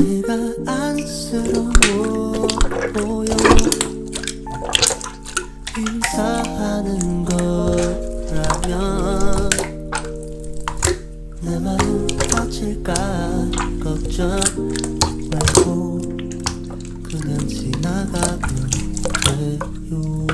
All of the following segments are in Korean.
내가 안쓰러워 보여 인사하는 거라면 내 마음 다칠까 걱정 말고 그냥 지나가면 돼요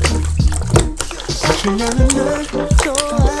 나는 널 좋아하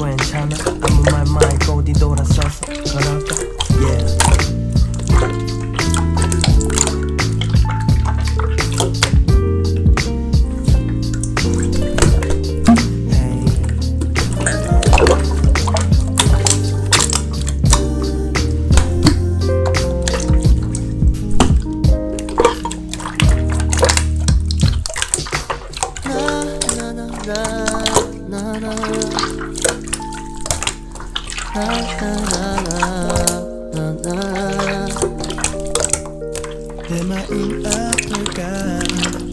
나 진짜 괜찮아 아무 말 말고 뒤돌 내 마음 아플까